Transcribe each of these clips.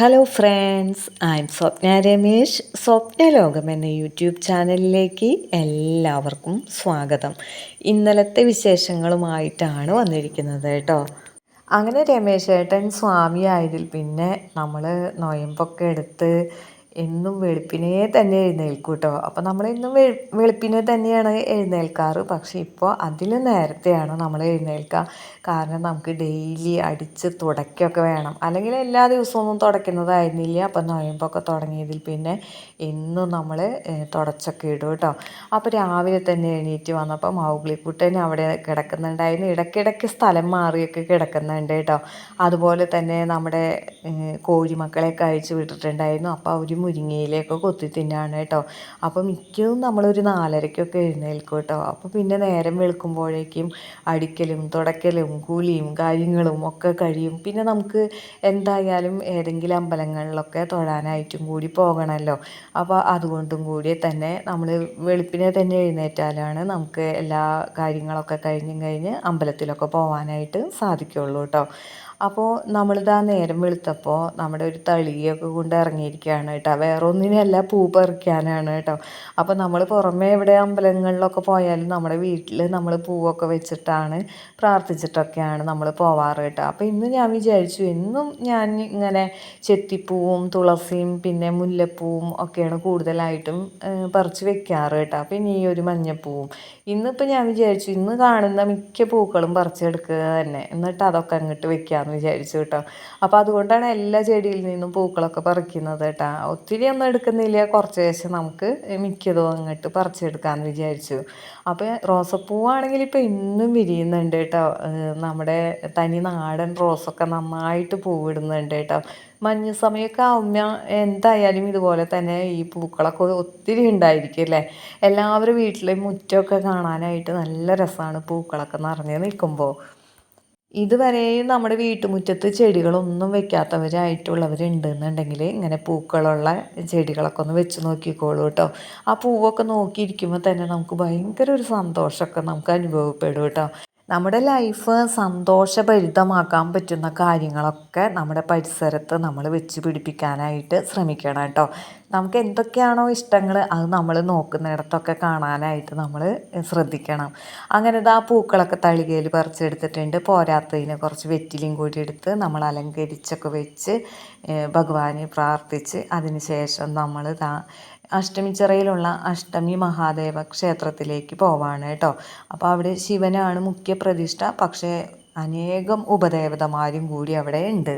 Hello friends I am Swapna Ramesh Swapna Lokam എന്ന YouTube ചാനലിലേക്ക് എല്ലാവർക്കും സ്വാഗതം. ഇന്നലത്തെ വിശേഷങ്ങളുമായിട്ടാണ് വന്നിരിക്കുന്നത് കേട്ടോ. അങ്ങനെ രമേശ് ഏട്ടൻ സ്വാമി ആയതിൽ പിന്നെ നമ്മൾ നൊയമ്പൊക്കെ എടുത്ത് എന്നും വെളുപ്പിനെ തന്നെ എഴുന്നേൽക്കും കേട്ടോ അപ്പോൾ നമ്മൾ എന്നും വെളുപ്പിനെ തന്നെയാണ് എഴുന്നേൽക്കാറ്. പക്ഷേ ഇപ്പോൾ അതിലും നേരത്തെയാണ് നമ്മൾ എഴുന്നേൽക്കുക കാരണം നമുക്ക് ഡെയിലി അടിച്ച് തുടയ്ക്കൊക്കെ വേണം. അല്ലെങ്കിൽ എല്ലാ ദിവസവും തുടയ്ക്കുന്നതായിരുന്നില്ല. അപ്പം നോയമ്പൊക്കെ തുടങ്ങിയതിൽ പിന്നെ എന്നും നമ്മൾ തുടച്ചൊക്കെ ഇടും കേട്ടോ അപ്പോൾ രാവിലെ തന്നെ എണീറ്റ് വന്നപ്പോൾ മൗഗ്ലിക്കുട്ടൻ അവിടെ കിടക്കുന്നുണ്ടായിരുന്നു. ഇടയ്ക്കിടയ്ക്ക് സ്ഥലം മാറിയൊക്കെ കിടക്കുന്നുണ്ട് കേട്ടോ അതുപോലെ തന്നെ നമ്മുടെ കോഴിമക്കളെ അയച്ചു വിട്ടിട്ടുണ്ടായിരുന്നു. അപ്പോൾ അവർ മുരിങ്ങയിലേക്ക് കൊത്തി തിന്നാണ് കേട്ടോ. അപ്പോൾ മിക്കതും നമ്മളൊരു നാലരയ്ക്കൊക്കെ എഴുന്നേൽക്കും കേട്ടോ. അപ്പോൾ പിന്നെ നേരം വെളുക്കുമ്പോഴേക്കും അടിക്കലും തുടക്കലും കൂലിയും കാര്യങ്ങളും ഒക്കെ കഴിയും. പിന്നെ നമുക്ക് എന്തായാലും ഏതെങ്കിലും അമ്പലങ്ങളിലൊക്കെ തൊഴാനായിട്ടും കൂടി പോകണമല്ലോ. അപ്പോൾ അതുകൊണ്ടും കൂടി തന്നെ നമ്മൾ വെളുപ്പിനെ തന്നെ എഴുന്നേറ്റാലാണ് നമുക്ക് എല്ലാ കാര്യങ്ങളൊക്കെ കഴിഞ്ഞും കഴിഞ്ഞ് അമ്പലത്തിലൊക്കെ പോകാനായിട്ട് സാധിക്കുള്ളൂ കേട്ടോ. അപ്പോൾ നമ്മളിതാ നേരം വെളുത്തപ്പോൾ നമ്മുടെ ഒരു തളിയൊക്കെ കൊണ്ട് ഇറങ്ങിയിരിക്കുകയാണ് കേട്ടോ. വേറെ പൂ പറിക്കാനാണ് കേട്ടോ. അപ്പോൾ നമ്മൾ പുറമേ എവിടെ അമ്പലങ്ങളിലൊക്കെ പോയാലും നമ്മുടെ വീട്ടിൽ നമ്മൾ പൂവൊക്കെ വെച്ചിട്ടാണ് പ്രാർത്ഥിച്ചിട്ടൊക്കെയാണ് നമ്മൾ പോവാറ് കേട്ടോ. അപ്പോൾ ഇന്ന് ഞാൻ വിചാരിച്ചു എന്നും ഞാൻ ഇങ്ങനെ ചെത്തിപ്പൂവും തുളസിയും പിന്നെ മുല്ലപ്പൂവും ഒക്കെയാണ് കൂടുതലായിട്ടും പറിച്ച് വെക്കാറ് കേട്ടോ. പിന്നെ ഈ ഒരു മഞ്ഞപ്പൂവും. ഇന്നിപ്പോൾ ഞാൻ വിചാരിച്ചു ഇന്ന് കാണുന്ന മിക്ക പൂക്കളും പറിച്ചെടുക്കുക തന്നെ. എന്നിട്ട് അതൊക്കെ അങ്ങോട്ട് വെക്കാമെന്ന് വിചാരിച്ചു കേട്ടോ. അപ്പോൾ അതുകൊണ്ടാണ് എല്ലാ ചെടിയിൽ നിന്നും പൂക്കളൊക്കെ പറിക്കുന്നത് കേട്ടോ. ഒത്തിരി ഒന്നും എടുക്കുന്നില്ല. കുറച്ച് ശേഷം നമുക്ക് മിക്കതും അങ്ങോട്ട് പറിച്ചെടുക്കാമെന്ന് വിചാരിച്ചു. അപ്പോൾ റോസപ്പൂവാണെങ്കിൽ ഇപ്പോൾ ഇന്നും വിരിയുന്നുണ്ട് കേട്ടോ. നമ്മുടെ തനി നാടൻ റോസൊക്കെ നന്നായിട്ട് പൂവിടുന്നുണ്ട് കേട്ടോ. മഞ്ഞ സമയമൊക്കെ ആവുമ്പോൾ എന്തായാലും ഇതുപോലെ തന്നെ ഈ പൂക്കളൊക്കെ ഒത്തിരി ഉണ്ടായിരിക്കും അല്ലേ? എല്ലാവരും വീട്ടിലെ മുറ്റമൊക്കെ കാണാനായിട്ട് നല്ല രസമാണ് പൂക്കളൊക്കെ നിറഞ്ഞ് നിൽക്കുമ്പോൾ ഇതുവരെയും നമ്മുടെ വീട്ടുമുറ്റത്ത് ചെടികളൊന്നും വെക്കാത്തവരായിട്ടുള്ളവരുണ്ടെന്നുണ്ടെങ്കിൽ ഇങ്ങനെ പൂക്കളുള്ള ചെടികളൊക്കെ ഒന്ന് വെച്ച് നോക്കിക്കോളൂ കേട്ടോ. ആ പൂവൊക്കെ നോക്കിയിരിക്കുമ്പോൾ തന്നെ നമുക്ക് ഭയങ്കര ഒരു സന്തോഷമൊക്കെ നമുക്ക് അനുഭവപ്പെടും കേട്ടോ. നമ്മുടെ ലൈഫ് സന്തോഷഭരിതമാക്കാൻ പറ്റുന്ന കാര്യങ്ങളൊക്കെ നമ്മുടെ പരിസരത്ത് നമ്മൾ വെച്ച് പിടിപ്പിക്കാനായിട്ട് ശ്രമിക്കണം കേട്ടോ. നമുക്ക് എന്തൊക്കെയാണോ ഇഷ്ടങ്ങൾ അത് നമ്മൾ നോക്കുന്നിടത്തൊക്കെ കാണാനായിട്ട് നമ്മൾ ശ്രദ്ധിക്കണം. അങ്ങനെ ആ പൂക്കളൊക്കെ തളികയിൽ പറിച്ചെടുത്തിട്ടുണ്ട്. പോരാത്തതിന് കുറച്ച് വെറ്റിലും കൂടി എടുത്ത് നമ്മൾ അലങ്കരിച്ചൊക്കെ വെച്ച് ഭഗവാനെ പ്രാർത്ഥിച്ച് അതിന് ശേഷം നമ്മൾ അഷ്ടമിച്ചിറയിലുള്ള അഷ്ടമി മഹാദേവ ക്ഷേത്രത്തിലേക്ക് പോവാണ് കേട്ടോ. അപ്പോൾ അവിടെ ശിവനാണ് മുഖ്യ പ്രതിഷ്ഠ പക്ഷേ അനേകം ഉപദേവതമാരും കൂടി അവിടെ ഉണ്ട്.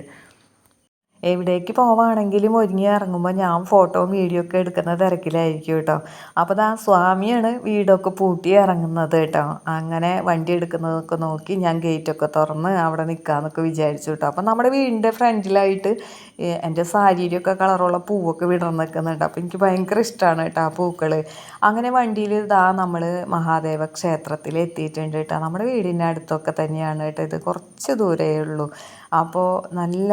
എവിടേക്ക് പോവാണെങ്കിലും ഒരുങ്ങി ഇറങ്ങുമ്പോൾ ഞാൻ ഫോട്ടോയും വീഡിയോ ഒക്കെ എടുക്കുന്ന തിരക്കിലായിരിക്കും കേട്ടോ. അപ്പോൾ ആ സ്വാമിയാണ് വീടൊക്കെ പൂട്ടി ഇറങ്ങുന്നത് കേട്ടോ. അങ്ങനെ വണ്ടി എടുക്കുന്നതൊക്കെ നോക്കി ഞാൻ ഗേറ്റൊക്കെ തുറന്ന് അവിടെ നിൽക്കാമെന്നൊക്കെ വിചാരിച്ചു കേട്ടോ. അപ്പോൾ നമ്മുടെ വീടിന്റെ ഫ്രണ്ടിലായിട്ട് എന്റെ സാരിയിലൊക്കെ കളറുള്ള പൂവൊക്കെ വിടർന്ന് നിൽക്കുന്നുണ്ട് അപ്പോൾ എനിക്ക് ഭയങ്കര ഇഷ്ടമാണ് കേട്ടോ ആ പൂക്കൾ അങ്ങനെ വണ്ടിയിൽ ഇതാ നമ്മൾ മഹാദേവ ക്ഷേത്രത്തിൽ എത്തിയിട്ടുണ്ട് കേട്ടോ. നമ്മുടെ വീടിന്റെ അടുത്തൊക്കെ തന്നെയാണ് കേട്ടോ ഇത്. കുറച്ച് ദൂരേ ഉള്ളൂ. അപ്പോൾ നല്ല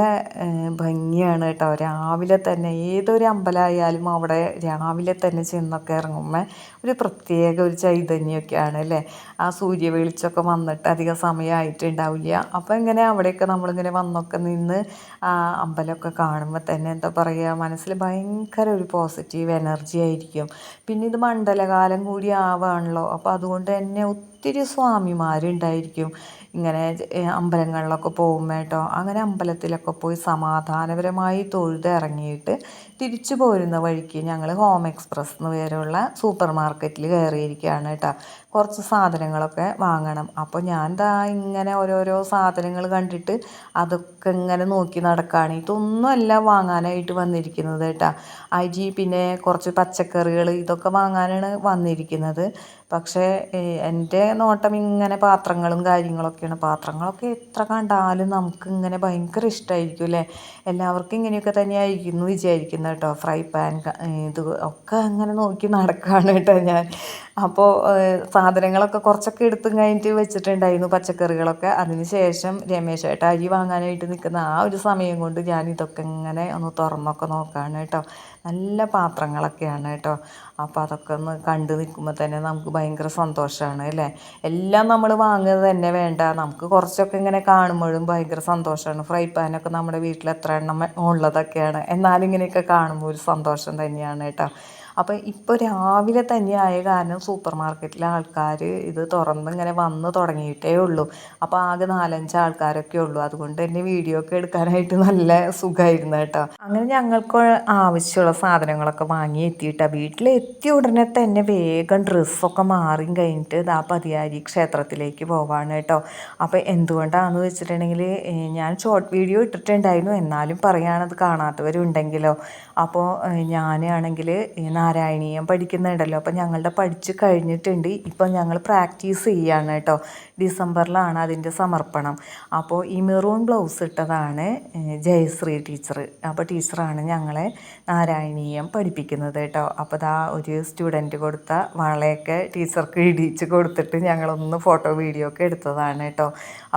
ഭംഗിയാണ് കേട്ടോ. രാവിലെ തന്നെ ഏതൊരു അമ്പലമായാലും അവിടെ രാവിലെ തന്നെ ചെന്നൊക്കെ ഇറങ്ങുമ്പോൾ ഒരു പ്രത്യേക ഒരു ചൈതന്യമൊക്കെയാണ് അല്ലേ? ആ സൂര്യ വെളിച്ചമൊക്കെ വന്നിട്ട് അധികം സമയമായിട്ടുണ്ടാവില്ല. അപ്പോൾ ഇങ്ങനെ അവിടെയൊക്കെ നമ്മളിങ്ങനെ വന്നൊക്കെ നിന്ന് ആ അമ്പലമൊക്കെ കാണുമ്പോൾ തന്നെ എന്താ പറയുക മനസ്സിൽ ഭയങ്കര ഒരു പോസിറ്റീവ് എനർജി ആയിരിക്കും. പിന്നെ ഇത് മണ്ഡലകാലം കൂടി ആവുകയാണല്ലോ അപ്പോൾ അതുകൊണ്ട് തന്നെ ഒത്തിരി സ്വാമിമാരുണ്ടായിരിക്കും. ഇങ്ങനെ അമ്പലങ്ങളിലൊക്കെ പോകും കേട്ടോ അങ്ങനെ അമ്പലത്തിലൊക്കെ പോയി സമാധാനപരമായി തൊഴുത് ഇറങ്ങിയിട്ട് തിരിച്ചു പോരുന്ന വഴിക്ക് ഞങ്ങൾ ഹോം എക്സ്പ്രസ് എന്ന് പേരുള്ള സൂപ്പർ മാർക്കറ്റിൽ കയറിയിരിക്കുകയാണ് കേട്ടോ കുറച്ച് സാധനങ്ങളൊക്കെ വാങ്ങണം. അപ്പോൾ ഞാൻ ദാ ഇങ്ങനെ ഓരോരോ സാധനങ്ങൾ കണ്ടിട്ട് അതൊക്കെ ഇങ്ങനെ നോക്കി നടക്കുകയാണ് ഇതൊന്നുമല്ല വാങ്ങാനായിട്ട് വന്നിരിക്കുന്നത് കേട്ടോ അരി പിന്നെ കുറച്ച് പച്ചക്കറികൾ ഇതൊക്കെ വാങ്ങാനാണ് വന്നിരിക്കുന്നത്. പക്ഷേ എന്റെ നോട്ടം ഇങ്ങനെ പാത്രങ്ങളും കാര്യങ്ങളൊക്കെയാണ്. പാത്രങ്ങളൊക്കെ എത്ര കണ്ടാലും നമുക്ക് ഇങ്ങനെ ഭയങ്കര ഇഷ്ടമായിരിക്കും അല്ലേ? എല്ലാവർക്കും ഇങ്ങനെയൊക്കെ തന്നെയായിരിക്കും എന്ന് വിചാരിക്കുന്നു കേട്ടോ. ഫ്രൈ പാൻ ഇത് ഒക്കെ അങ്ങനെ നോക്കി നടക്കുകയാണ് കേട്ടോ ഞാൻ. അപ്പോൾ സാധനങ്ങളൊക്കെ കുറച്ചൊക്കെ എടുത്തും കഴിഞ്ഞിട്ട് വെച്ചിട്ടുണ്ടായിരുന്നു പച്ചക്കറികളൊക്കെ. അതിന് ശേഷം രമേശ് ഏട്ട അരി വാങ്ങാനായിട്ട് നിൽക്കുന്ന ആ ഒരു സമയം കൊണ്ട് ഞാൻ ഇതൊക്കെ ഇങ്ങനെ ഒന്ന് തുറന്നൊക്കെ നോക്കുകയാണ് കേട്ടോ. നല്ല പാത്രങ്ങളൊക്കെയാണ് കേട്ടോ. അപ്പോൾ അതൊക്കെ ഒന്ന് കണ്ടു നിൽക്കുമ്പോൾ തന്നെ നമുക്ക് ഭയങ്കര സന്തോഷമാണ് അല്ലേ? എല്ലാം നമ്മൾ വാങ്ങുന്നത് തന്നെ വേണ്ട. നമുക്ക് കുറച്ചൊക്കെ ഇങ്ങനെ കാണുമ്പോഴും ഭയങ്കര സന്തോഷമാണ് ഫ്രൈ പാനൊക്കെ നമ്മുടെ വീട്ടിൽ എത്ര എണ്ണം ഉള്ളതൊക്കെയാണ്. എന്നാലും ഇങ്ങനെയൊക്കെ കാണുമ്പോൾ ഒരു സന്തോഷം തന്നെയാണ് കേട്ടോ. അപ്പോൾ ഇപ്പോൾ രാവിലെ തന്നെ ആയ കാരണം സൂപ്പർ മാർക്കറ്റിലെ ആൾക്കാർ ഇത് തുറന്ന് ഇങ്ങനെ വന്ന് തുടങ്ങിയിട്ടേ ഉള്ളൂ. അപ്പോൾ ആകെ നാലഞ്ച് ആൾക്കാരൊക്കെ ഉള്ളൂ. അതുകൊണ്ട് തന്നെ വീഡിയോ ഒക്കെ എടുക്കാനായിട്ട് നല്ല സുഖമായിരുന്നു കേട്ടോ. അങ്ങനെ ഞങ്ങൾക്ക് ആവശ്യമുള്ള സാധനങ്ങളൊക്കെ വാങ്ങി എത്തിയിട്ടാ. വീട്ടിലെത്തിയ ഉടനെ തന്നെ വേഗം ഡ്രസ്സൊക്കെ മാറി കഴിഞ്ഞിട്ട് ഇതാ പതിയാരി ക്ഷേത്രത്തിലേക്ക് പോവാണ് കേട്ടോ. അപ്പോൾ എന്തുകൊണ്ടാണെന്ന് വെച്ചിട്ടുണ്ടെങ്കിൽ ഞാൻ ഷോർട്ട് വീഡിയോ ഇട്ടിട്ടുണ്ടായിരുന്നു. എന്നാലും പറയാനത് കാണാത്തവരുണ്ടെങ്കിലോ. അപ്പോൾ ഞാനാണെങ്കിൽ നാരായണീയം പഠിക്കുന്നുണ്ടല്ലോ. അപ്പോൾ ഞങ്ങളുടെ പഠിച്ച് കഴിഞ്ഞിട്ടുണ്ട്. ഇപ്പോൾ ഞങ്ങൾ പ്രാക്ടീസ് ചെയ്യുകയാണ് കേട്ടോ. ഡിസംബറിലാണ് അതിന്റെ സമർപ്പണം. അപ്പോൾ ഈ മെറൂൺ ബ്ലൗസ് ഇട്ടതാണ് ജയശ്രീ ടീച്ചർ. അപ്പോൾ ടീച്ചറാണ് ഞങ്ങളെ നാരായണീയം പഠിപ്പിക്കുന്നത് കേട്ടോ. അപ്പോൾ ദാ ഒരു സ്റ്റുഡന്റ് കൊടുത്ത വളയൊക്കെ ടീച്ചർക്ക് ഇടിച്ച് കൊടുത്തിട്ട് ഞങ്ങളൊന്ന് ഫോട്ടോ വീഡിയോ ഒക്കെ എടുത്തതാണ് കേട്ടോ.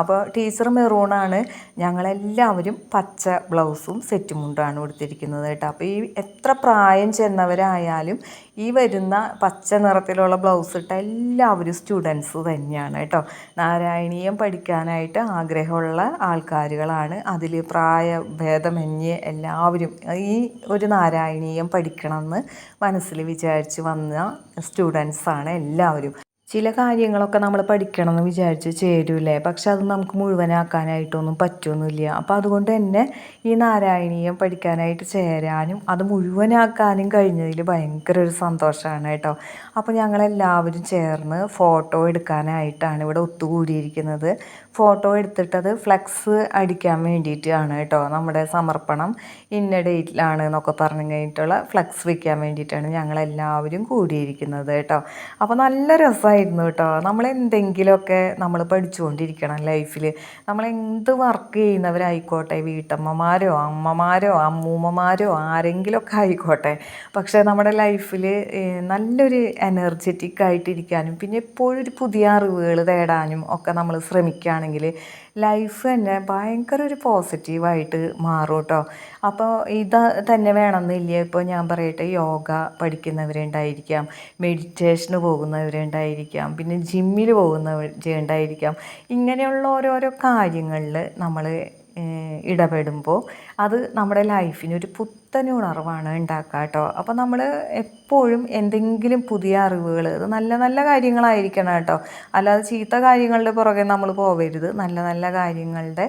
അപ്പോൾ ടീച്ചർ മെറൂണാണ് ഞങ്ങളെല്ലാവരും പച്ച ബ്ലൗസും സെറ്റ് മുണ്ടാണ് കൊടുത്തിരിക്കുന്നത് കേട്ടോ. അപ്പോൾ ഈ എത്ര പ്രായം ചെന്നവരായാലും ഈ വരുന്ന പച്ച നിറത്തിലുള്ള ബ്ലൗസ് ഇട്ട എല്ലാവരും സ്റ്റുഡൻസ് തന്നെയാണ് കേട്ടോ. നാരായണീയം പഠിക്കാനായിട്ട് ആഗ്രഹമുള്ള ആൾക്കാരുകളാണ്. അതിൽ പ്രായഭേദമന്യേ എല്ലാവരും ഈ ഒരു നാരായണീയം പഠിക്കണമെന്ന് മനസ്സിൽ വിചാരിച്ച് വന്ന സ്റ്റുഡൻസാണ് എല്ലാവരും. ചില കാര്യങ്ങളൊക്കെ നമ്മൾ പഠിക്കണം എന്ന് വിചാരിച്ച് ചേരൂലേ പക്ഷെ അത് നമുക്ക് മുഴുവനാക്കാനായിട്ടൊന്നും പറ്റുമൊന്നുമില്ല അപ്പോൾ അതുകൊണ്ട് തന്നെ ഈ നാരായണീയം പഠിക്കാനായിട്ട് ചേരാനും അത് മുഴുവനാക്കാനും കഴിഞ്ഞതിൽ ഭയങ്കര ഒരു സന്തോഷമാണ് കേട്ടോ. അപ്പോൾ ഞങ്ങളെല്ലാവരും ചേർന്ന് ഫോട്ടോ എടുക്കാനായിട്ടാണ് ഇവിടെ ഒത്തുകൂടിയിരിക്കുന്നത്. ഫോട്ടോ എടുത്തിട്ടത് ഫ്ലെക്സ് അടിക്കാൻ വേണ്ടിയിട്ടാണ് കേട്ടോ. നമ്മുടെ സമർപ്പണം ഇന്ന ഡേറ്റിലാണ് എന്നൊക്കെ പറഞ്ഞു കഴിഞ്ഞിട്ടുള്ള ഫ്ലെക്സ് വയ്ക്കാൻ വേണ്ടിയിട്ടാണ് ഞങ്ങളെല്ലാവരും കൂടിയിരിക്കുന്നത് കേട്ടോ. അപ്പോൾ നല്ല രസമായിരുന്നു കേട്ടോ. നമ്മൾ എന്തെങ്കിലുമൊക്കെ നമ്മൾ പഠിച്ചുകൊണ്ടിരിക്കണം ലൈഫിൽ നമ്മൾ എന്ത് വർക്ക് ചെയ്യുന്നവരായിക്കോട്ടെ വീട്ടമ്മമാരോ അമ്മമാരോ അമ്മൂമ്മമാരോ ആരെങ്കിലുമൊക്കെ ആയിക്കോട്ടെ. പക്ഷേ നമ്മുടെ ലൈഫിൽ നല്ലൊരു എനർജറ്റിക് ആയിട്ടിരിക്കാനും പിന്നെ എപ്പോഴും ഒരു പുതിയ അറിവുകൾ തേടാനും ഒക്കെ നമ്മൾ ശ്രമിക്കുകയാണ് ആണെങ്കിൽ ലൈഫ് തന്നെ ഭയങ്കര ഒരു പോസിറ്റീവായിട്ട് മാറും കേട്ടോ അപ്പോൾ ഇത് തന്നെ വേണമെന്നില്ല. ഇപ്പോൾ ഞാൻ പറയട്ടെ യോഗ പഠിക്കുന്നവരുണ്ടായിരിക്കാം മെഡിറ്റേഷന് പോകുന്നവരുണ്ടായിരിക്കാം പിന്നെ ജിമ്മിൽ പോകുന്നവരുണ്ടായിരിക്കാം. ഇങ്ങനെയുള്ള ഓരോരോ കാര്യങ്ങളിൽ നമ്മൾ ഇടപെടുമ്പോൾ അത് നമ്മുടെ ലൈഫിന് ഒരു പുത്തൻ ഉണർവാണ് ഉണ്ടാക്കുക കേട്ടോ. അപ്പോൾ നമ്മൾ എപ്പോഴും എന്തെങ്കിലും പുതിയ അറിവുകൾ അത് നല്ല നല്ല കാര്യങ്ങളായിരിക്കണം കേട്ടോ. അല്ലാതെ ചീത്ത കാര്യങ്ങളുടെ പുറകെ നമ്മൾ പോവരുത് നല്ല നല്ല കാര്യങ്ങളുടെ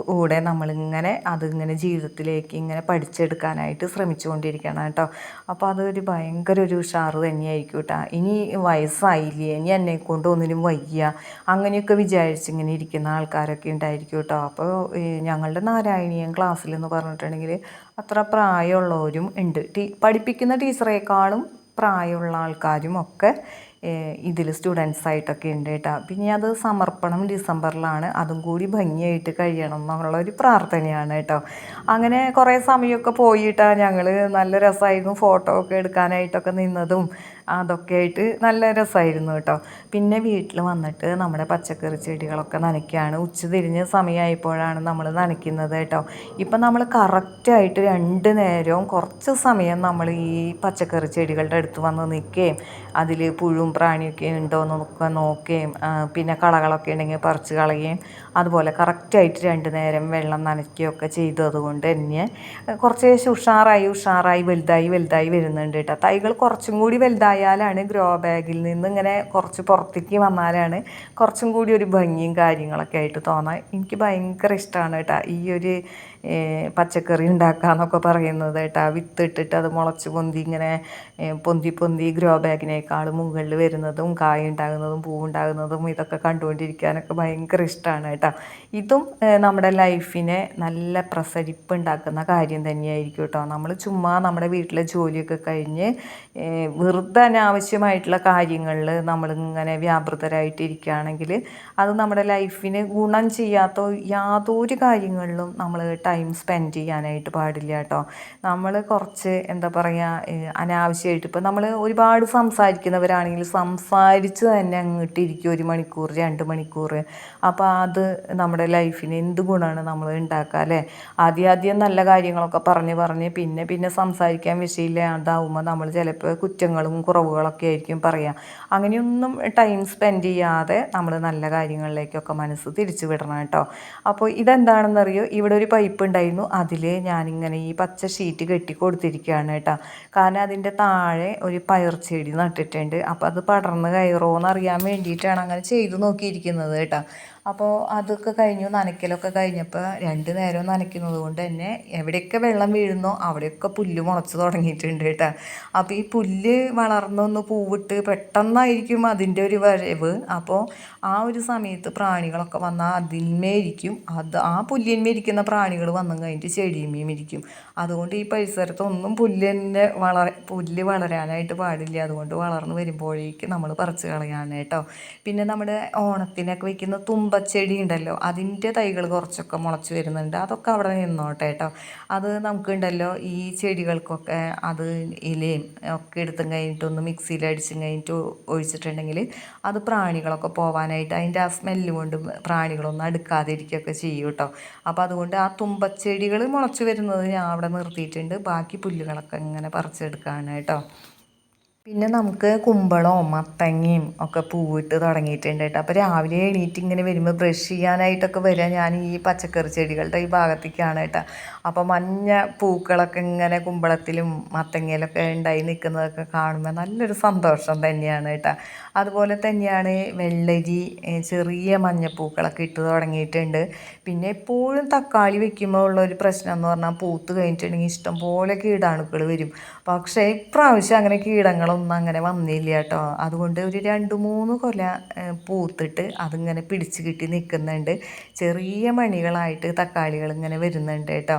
കൂടെ നമ്മളിങ്ങനെ അതിങ്ങനെ ജീവിതത്തിലേക്ക് ഇങ്ങനെ പഠിച്ചെടുക്കാനായിട്ട് ശ്രമിച്ചുകൊണ്ടിരിക്കണം കേട്ടോ. അപ്പോൾ അതൊരു ഭയങ്കര ഒരു ഉഷാറ് തന്നെയായിരിക്കും കേട്ടോ. ഇനി വയസ്സായില്ലേ ഇനി എന്നെ കൊണ്ട് ഒന്നിനും വയ്യ. അങ്ങനെയൊക്കെ വിചാരിച്ചിങ്ങനെ ഇരിക്കുന്ന ആൾക്കാരൊക്കെ ഉണ്ടായിരിക്കും കേട്ടോ. അപ്പോൾ ഞങ്ങളുടെ നാരായണീയം ക്ലാസ്സിലെന്ന് പറഞ്ഞിട്ടുണ്ടെങ്കിൽ അത്ര പ്രായമുള്ളവരും ഉണ്ട്. ടീ പഠിപ്പിക്കുന്ന ടീച്ചറേക്കാളും പ്രായമുള്ള ആൾക്കാരും ഒക്കെ ഇതിൽ സ്റ്റുഡൻസ് ആയിട്ടൊക്കെ ഉണ്ട് കേട്ടോ. പിന്നെ അത് സമർപ്പണം ഡിസംബറിലാണ്. അതും കൂടി ഭംഗിയായിട്ട് കഴിയണം എന്നുള്ള ഒരു പ്രാർത്ഥനയാണ് കേട്ടോ. അങ്ങനെ കുറേ സമയമൊക്കെ പോയിട്ടാണ് ഞങ്ങൾ നല്ല രസമായിരുന്നു ഫോട്ടോ ഒക്കെ എടുക്കാനായിട്ടൊക്കെ നിന്നതും. അതൊക്കെ ആയിട്ട് നല്ല രസമായിരുന്നു കേട്ടോ. പിന്നെ വീട്ടിൽ വന്നിട്ട് നമ്മുടെ പച്ചക്കറി ചെടികളൊക്കെ നനയ്ക്കുകയാണ് ഉച്ച തിരിഞ്ഞ് സമയമായപ്പോഴാണ് നമ്മൾ നനയ്ക്കുന്നത് കേട്ടോ. ഇപ്പം നമ്മൾ കറക്റ്റായിട്ട് രണ്ട് നേരവും കുറച്ച് സമയം നമ്മൾ ഈ പച്ചക്കറി ചെടികളുടെ അടുത്ത് വന്ന് നിൽക്കുകയും അതിൽ പുഴുവും പ്രാണിയൊക്കെ ഉണ്ടോ എന്നൊക്കെ നോക്കുകയും പിന്നെ കളകളൊക്കെ ഉണ്ടെങ്കിൽ പറിച്ച് കളയുകയും അതുപോലെ കറക്റ്റായിട്ട് രണ്ട് നേരം വെള്ളം നനയ്ക്കുകയൊക്കെ ചെയ്തതുകൊണ്ട് തന്നെ കുറച്ച് ഉഷാറായി ഉഷാറായി വലുതായി വലുതായി വരുന്നുണ്ട് കേട്ടോ. തൈകൾ കുറച്ചും കൂടി വലുതായാലാണ് ഗ്രോ ബാഗിൽ നിന്ന് ഇങ്ങനെ കുറച്ച് പുറത്തേക്ക് വന്നാലാണ് കുറച്ചും കൂടി ഒരു ഭംഗിയും കാര്യങ്ങളൊക്കെ ആയിട്ട് തോന്നാൻ എനിക്ക് ഭയങ്കര ഇഷ്ടമാണ് കേട്ടോ ഈ ഒരു പച്ചക്കറി ഉണ്ടാക്കാന്നൊക്കെ പറയുന്നത് കേട്ടോ. വിത്തിട്ടിട്ട് അത് മുളച്ച് പൊന്തി ഇങ്ങനെ പൊന്തി പൊന്തി ഗ്രോ ബാഗിനേക്കാൾ മുകളിൽ വരുന്നതും കായ ഉണ്ടാകുന്നതും പൂവുണ്ടാകുന്നതും ഇതൊക്കെ കണ്ടുകൊണ്ടിരിക്കാനൊക്കെ ഭയങ്കര ഇഷ്ടമാണ് കേട്ടോ. ഇതും നമ്മുടെ ലൈഫിനെ നല്ല പ്രസരിപ്പ് ഉണ്ടാക്കുന്ന കാര്യം തന്നെയായിരിക്കും കേട്ടോ. നമ്മൾ ചുമ്മാ നമ്മുടെ വീട്ടിലെ ജോലിയൊക്കെ കഴിഞ്ഞ് വെറുതെ അനാവശ്യമായിട്ടുള്ള കാര്യങ്ങളിൽ നമ്മളിങ്ങനെ വ്യാപൃതരായിട്ടിരിക്കുകയാണെങ്കിൽ അത് നമ്മുടെ ലൈഫിന് ഗുണം ചെയ്യാത്ത യാതൊരു കാര്യങ്ങളിലും നമ്മൾ ടൈം സ്പെൻഡ് ചെയ്യാനായിട്ട് പാടില്ല കേട്ടോ. നമ്മൾ കുറച്ച് എന്താ പറയുക അനാവശ്യമായിട്ട് ഇപ്പോൾ നമ്മൾ ഒരുപാട് സംസാരിക്കുന്നവരാണെങ്കിൽ സംസാരിച്ച് തന്നെ അങ്ങോട്ട് ഇരിക്കും ഒരു മണിക്കൂർ രണ്ട് മണിക്കൂർ. അപ്പോൾ അത് നമ്മുടെ ലൈഫിന് എന്ത് ഗുണമാണ് നമ്മൾ ഉണ്ടാക്കുക അല്ലേ? ആദ്യം ആദ്യം നല്ല കാര്യങ്ങളൊക്കെ പറഞ്ഞ് പറഞ്ഞ് പിന്നെ പിന്നെ സംസാരിക്കാൻ വിഷയമില്ല അതാവുമ്പോൾ നമ്മൾ ചിലപ്പോൾ കുറ്റങ്ങളും കുറവുകളൊക്കെ ആയിരിക്കും പറയുക അങ്ങനെയൊന്നും ടൈം സ്പെൻഡ് ചെയ്യാതെ നമ്മൾ നല്ല കാര്യങ്ങളിലേക്കൊക്കെ മനസ്സ് തിരിച്ചു വിടണം കേട്ടോ. അപ്പോൾ ഇതെന്താണെന്നറിയോ? ഇവിടെ ഒരു പൈപ്പ് ഉണ്ടായിരുന്നു. അതിൽ ഞാനിങ്ങനെ ഈ പച്ച ഷീറ്റ് കെട്ടി കൊടുത്തിരിക്കുകയാണ് കേട്ടോ. കാരണം അതിന്റെ താഴെ ഒരു പയർ ചെടി നട്ടിട്ടുണ്ട്. അപ്പോൾ അത് പടർന്ന് കയറുമോ എന്നറിയാൻ വേണ്ടിയിട്ടാണ് അങ്ങനെ ചെയ്തു നോക്കിയിരിക്കുന്നത് കേട്ടോ. അപ്പോൾ അതൊക്കെ കഴിഞ്ഞു നനയ്ക്കലൊക്കെ കഴിഞ്ഞപ്പോൾ രണ്ട് നേരം നനയ്ക്കുന്നത് കൊണ്ട് തന്നെ എവിടെയൊക്കെ വെള്ളം വീഴുന്നോ അവിടെയൊക്കെ പുല്ല് മുളച്ച് തുടങ്ങിയിട്ടുണ്ട് കേട്ടോ. അപ്പോൾ ഈ പുല്ല് വളർന്നൊന്ന് പൂവിട്ട് പെട്ടെന്നായിരിക്കും അതിന്റെ ഒരു വരവ്. അപ്പോൾ ആ ഒരു സമയത്ത് പ്രാണികളൊക്കെ വന്നാൽ അതിന്മേ ഇരിക്കും അത് ആ പുല്ലിന്മേ ഇരിക്കുന്ന പ്രാണികൾ വന്നു കഴിഞ്ഞിട്ട് ചെടിയുമേയും ഇരിക്കും അതുകൊണ്ട് ഈ പരിസരത്തൊന്നും പുല്ലിന്റെ വളര പുല്ല് വളരാനായിട്ട് പാടില്ല. അതുകൊണ്ട് വളർന്നു വരുമ്പോഴേക്ക് നമ്മൾ പറിച്ച് കളയാണ് കേട്ടോ. പിന്നെ നമ്മുടെ ഓണത്തിനൊക്കെ വയ്ക്കുന്ന തുമ്പച്ചെടി ഉണ്ടല്ലോ അതിന്റെ തൈകൾ കുറച്ചൊക്കെ മുളച്ച് വരുന്നുണ്ട്. അതൊക്കെ അവിടെ നിന്നോട്ടെ കേട്ടോ അത് നമുക്കുണ്ടല്ലോ ഈ ചെടികൾക്കൊക്കെ അത് ഇലയും ഒക്കെ എടുത്തും കഴിഞ്ഞിട്ട് ഒന്ന് മിക്സിയിൽ അടിച്ചും കഴിഞ്ഞിട്ട് ഒഴിച്ചിട്ടുണ്ടെങ്കിൽ അത് പ്രാണികളൊക്കെ പോവാനായിട്ട് അതിന്റെ ആ സ്മെല്ല് കൊണ്ട് പ്രാണികളൊന്നും അടുക്കാതിരിക്കുകയൊക്കെ ചെയ്യും കേട്ടോ അപ്പോൾ അതുകൊണ്ട് ആ തുമ്പച്ചെടികൾ മുളച്ച് വരുന്നത് ഞാൻ അവിടെ നിർത്തിയിട്ടുണ്ട്. ബാക്കി പുല്ലുകളൊക്കെ ഇങ്ങനെ പറിച്ചെടുക്കുകയാണ് കേട്ടോ പിന്നെ നമുക്ക് കുമ്പളവും മത്തങ്ങയും ഒക്കെ പൂവിട്ട് തുടങ്ങിയിട്ടുണ്ട് കേട്ടോ. അപ്പോൾ രാവിലെ എണീറ്റ് ഇങ്ങനെ വരുമ്പോൾ ബ്രഷ് ചെയ്യാനായിട്ടൊക്കെ വരിക ഞാൻ ഈ പച്ചക്കറി ചെടികളുടെ ഈ ഭാഗത്തേക്കാണ് കേട്ടോ. അപ്പോൾ മഞ്ഞ പൂക്കളൊക്കെ ഇങ്ങനെ കുമ്പളത്തിലും മത്തങ്ങയിലൊക്കെ ഉണ്ടായി നിൽക്കുന്നതൊക്കെ കാണുമ്പോൾ നല്ലൊരു സന്തോഷം തന്നെയാണ് കേട്ടോ. അതുപോലെ തന്നെയാണ് വെള്ളരി ചെറിയ മഞ്ഞപ്പൂക്കളൊക്കെ ഇട്ട് തുടങ്ങിയിട്ടുണ്ട്. പിന്നെ എപ്പോഴും തക്കാളി വെക്കുമ്പോൾ ഉള്ള ഒരു പ്രശ്നം എന്ന് പറഞ്ഞാൽ പൂത്ത് കഴിഞ്ഞിട്ടുണ്ടെങ്കിൽ ഇഷ്ടംപോലെ കീടാണുക്കൾ വരും. പക്ഷേ ഇപ്രാവശ്യം അങ്ങനെ കീടങ്ങളൊന്നും അങ്ങനെ വന്നില്ല കേട്ടോ. അതുകൊണ്ട് ഒരു രണ്ട് മൂന്ന് കൊല പൂത്തിട്ട് അതിങ്ങനെ പിടിച്ച് കിട്ടി നിൽക്കുന്നുണ്ട്. ചെറിയ മണികളായിട്ട് തക്കാളികൾ ഇങ്ങനെ വരുന്നുണ്ട് കേട്ടോ.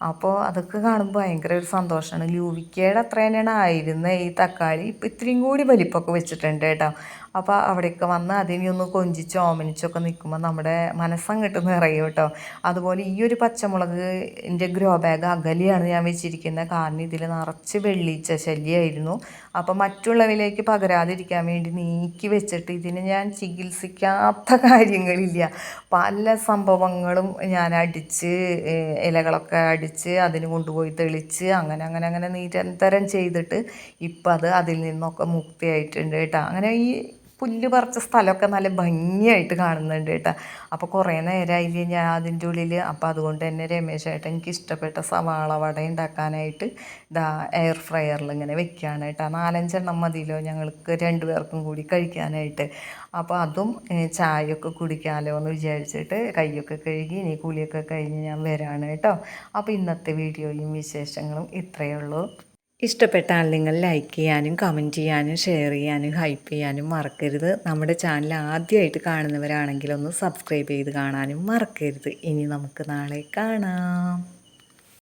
അപ്പോൾ അതൊക്കെ കാണുമ്പോൾ ഭയങ്കര ഒരു സന്തോഷമാണ് ലൂവിക്കയുടെ അത്ര തന്നെയാണ് ആയിരുന്നത് ഈ തക്കാളി. ഇപ്പം ഇത്രയും കൂടി വലിപ്പമൊക്കെ വെച്ചിട്ടുണ്ട് കേട്ടോ. അപ്പോൾ അവിടെയൊക്കെ വന്ന് അതിനെ ഒന്ന് കൊഞ്ചിച്ച് ഓമനിച്ചൊക്കെ നിൽക്കുമ്പോൾ നമ്മുടെ മനസ്സങ്ങോട്ട് നിറയും കേട്ടോ. അതുപോലെ ഈ ഒരു പച്ചമുളകിന്റെ ഗ്രോ ബാഗ് അകലെയാണ് ഞാൻ വെച്ചിരിക്കുന്നത് കാരണം ഇതിൽ നിറച്ച് വെള്ളിച്ച ശല്യമായിരുന്നു അപ്പോൾ മറ്റുള്ളവരിലേക്ക് പകരാതിരിക്കാൻ വേണ്ടി നീക്കി വെച്ചിട്ട് ഇതിന് ഞാൻ ചികിത്സിക്കാത്ത കാര്യങ്ങളില്ല. പല സംഭവങ്ങളും ഞാൻ അടിച്ച് ഇലകളൊക്കെ അടിച്ച് അതിന് കൊണ്ടുപോയി തെളിച്ച് അങ്ങനെ അങ്ങനെ അങ്ങനെ നിരന്തരം ചെയ്തിട്ട് ഇപ്പം അത് അതിൽ നിന്നൊക്കെ മുക്തിയായിട്ടുണ്ട് കേട്ടോ. അങ്ങനെ ഈ പുല്ല് പറിച്ച സ്ഥലമൊക്കെ നല്ല ഭംഗിയായിട്ട് കാണുന്നുണ്ട് കേട്ടോ. അപ്പോൾ കുറേ നേരമായില്ലേ ഞാൻ അതിന്റെ ഉള്ളിൽ അപ്പോൾ അതുകൊണ്ട് തന്നെ രമേശ് ഏട്ടൻ എനിക്ക് ഇഷ്ടപ്പെട്ട സവാള വട ഉണ്ടാക്കാനായിട്ട് ഇതാ എയർ ഫ്രയറിൽ ഇങ്ങനെ വെക്കുകയാണ് കേട്ടോ. നാലഞ്ചെണ്ണം മതിയല്ലോ ഞങ്ങൾക്ക് രണ്ടു പേർക്കും കൂടി കഴിക്കാനായിട്ട്. അപ്പോൾ അതും ചായയൊക്കെ കുടിക്കാമല്ലോ എന്ന് വിചാരിച്ചിട്ട് കൈയൊക്കെ കഴുകി ഇനി കുളിയൊക്കെ കഴിഞ്ഞ് ഞാൻ വരാണ് കേട്ടോ. അപ്പോൾ ഇന്നത്തെ വീഡിയോയും വിശേഷങ്ങളും ഇത്രയേ ഉള്ളൂ. ഇഷ്ടപ്പെട്ടാൽ നിങ്ങൾ ലൈക്ക് ചെയ്യാനും കമന്റ് ചെയ്യാനും ഷെയർ ചെയ്യാനും ഹൈപ്പ് ചെയ്യാനും മറക്കരുത്. നമ്മുടെ ചാനൽ ആദ്യമായിട്ട് കാണുന്നവരാണെങ്കിൽ ഒന്ന് സബ്സ്ക്രൈബ് ചെയ്ത് കാണാനും മറക്കരുത്. ഇനി നമുക്ക് നാളെ കാണാം.